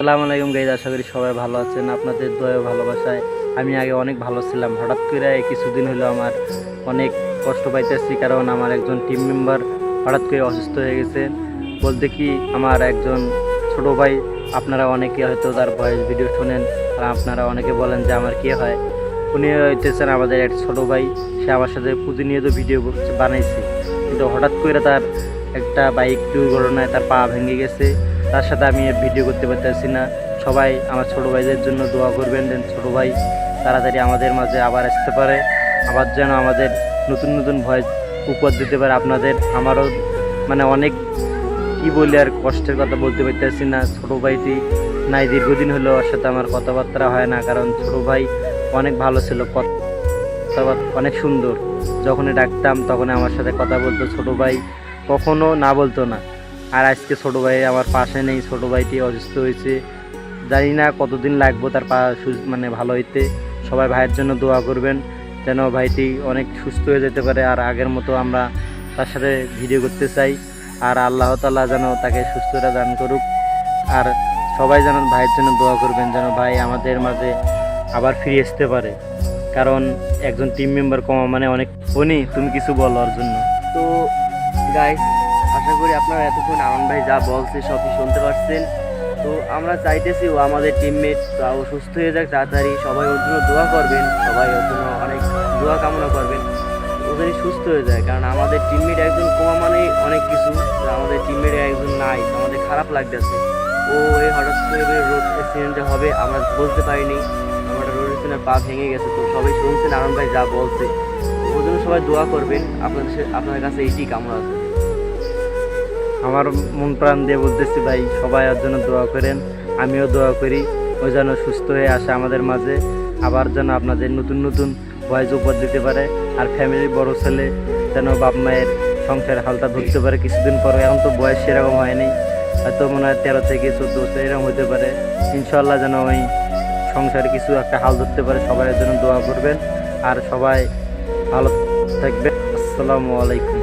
আসসালামু আলাইকুম গাইজ আশা করি সবাই ভালো আছেন। আপনাদের দয়া ভালোবাসায় আমি আগে অনেক ভালো ছিলাম। হঠাৎ করে কিছুদিন হলো আমার অনেক কষ্ট পাইতেছি, কারণ আমার একজন টিম মেম্বার হঠাৎ করে অসুস্থ হয়ে গেছে। বলতে কি, আমার একজন ছোট ভাই, আপনারা অনেকে হয়তো তার ভয়েস ভিডিও শোনেন, আর আপনারা অনেকে বলেন যে আমার কে হয়। উনি হইতেছেন আমাদের এক ছোট ভাই, সে আমার সাথে প্রতিনিয়ত ভিডিও বানাইছে। কিন্তু হঠাৎ করে তার একটা বাইক দুর্ঘটনায় তার পা ভেঙে গেছে। তার সাথে আমি ভিডিও করতে পারতেছি না। সবাই আমার ছোট ভাইদের জন্য দোয়া করবেন যেন ছোটো ভাই তাড়াতাড়ি আমাদের মাঝে আবার আসতে পারে। আবার যেন আমাদের নতুন নতুন ভয়েস উপহার দিতে পারে। আপনাদের আমারও মানে অনেক কি বলি আর কষ্টের কথা বলতে পারতেছি না। ছোটো ভাইটি নাই, দীর্ঘদিন হলো ওর সাথে আমার কথাবার্তা হয় না, কারণ ছোটো ভাই অনেক ভালো ছিল, কথাবার্তা অনেক সুন্দর। যখনই ডাকতাম তখন আমার সাথে কথা বলতো। ছোট ভাই কখনো না বলতো না। আর আজকে ছোট ভাই আমার পাশে নেই, ছোট ভাইটি অসুস্থ হয়েছে। জানি না কতদিন লাগবো তার পা মানে ভালো হইতে। সবাই ভাইয়ের জন্য দোয়া করবেন যেন ভাইটি অনেক সুস্থ হয়ে যেতে পারে আর আগের মতো আমরা তার সাথে ভিডিও করতে চাই। আর আল্লাহ তাল্লাহ যেন তাকে সুস্থতা দান করুক। আর সবাই যেন ভাইয়ের জন্য দোয়া করবেন যেন ভাই আমাদের মাঝে আবার ফিরে আসতে পারে। কারণ একজন টিম মেম্বার কমা মানে অনেক ফোনই তুমি কিছু বলো ওর জন্য তো গাইস আশা করি আপনারা এতক্ষণ আনন্দ ভাই যা বলছে সবই শুনতে পারছেন। তো আমরা চাইতেছি ও আমাদের টিমমেট ও সুস্থ হয়ে যাক, তাড়াতাড়ি সবাই ওর জন্য দোয়া করবেন, সবাই ওর জন্য অনেক দোয়া কামনা করবেন, ও যেন সুস্থ হয়ে যায়। কারণ আমাদের টিমমেট একজন কমা মানে অনেক কিছু আমাদের টিমমেট একজন নাই, আমাদের খারাপ লাগতেছে। ও এই হঠাৎ করে রোড অ্যাক্সিডেন্টে হবে, আমরা বলতে পারিনি, আমার রোড অ্যাক্সিডেন্ট পা ভেঙে গেছে, তো সবাই শুনছেন আনন্দ ভাই যা বলছে। ওর জন্য সবাই দোয়া করবেন, আপনাদের আপনাদের কাছে এইটি কামনা আছে। আমার মন প্রাণ দিয়ে বলতেছি, ভাই, সবাই ওর জন্য দোয়া করেন, আমিও দোয়া করি, ও যেন সুস্থ হয়ে আসে আমাদের মাঝে, আবার যেন আপনাদের নতুন নতুন ভয়েস উপর দিতে পারে, আর ফ্যামিলির বড় ছেলে যেন বাপ মায়ের সংসার হালটা ধরতে পারে কিছুদিন পর এখন তো বয়স সেরকম হয়নি, হয়তো মনে হয় তেরো থেকে চোদ্দ বছর এরকম হতে পারে। ইনশাল্লাহ যেন ওই সংসারে কিছু একটা হাল ধরতে পারে, সবাই জন্য দোয়া করবেন, আর সবাই ভালো থাকবেন। আসসালামু আলাইকুম।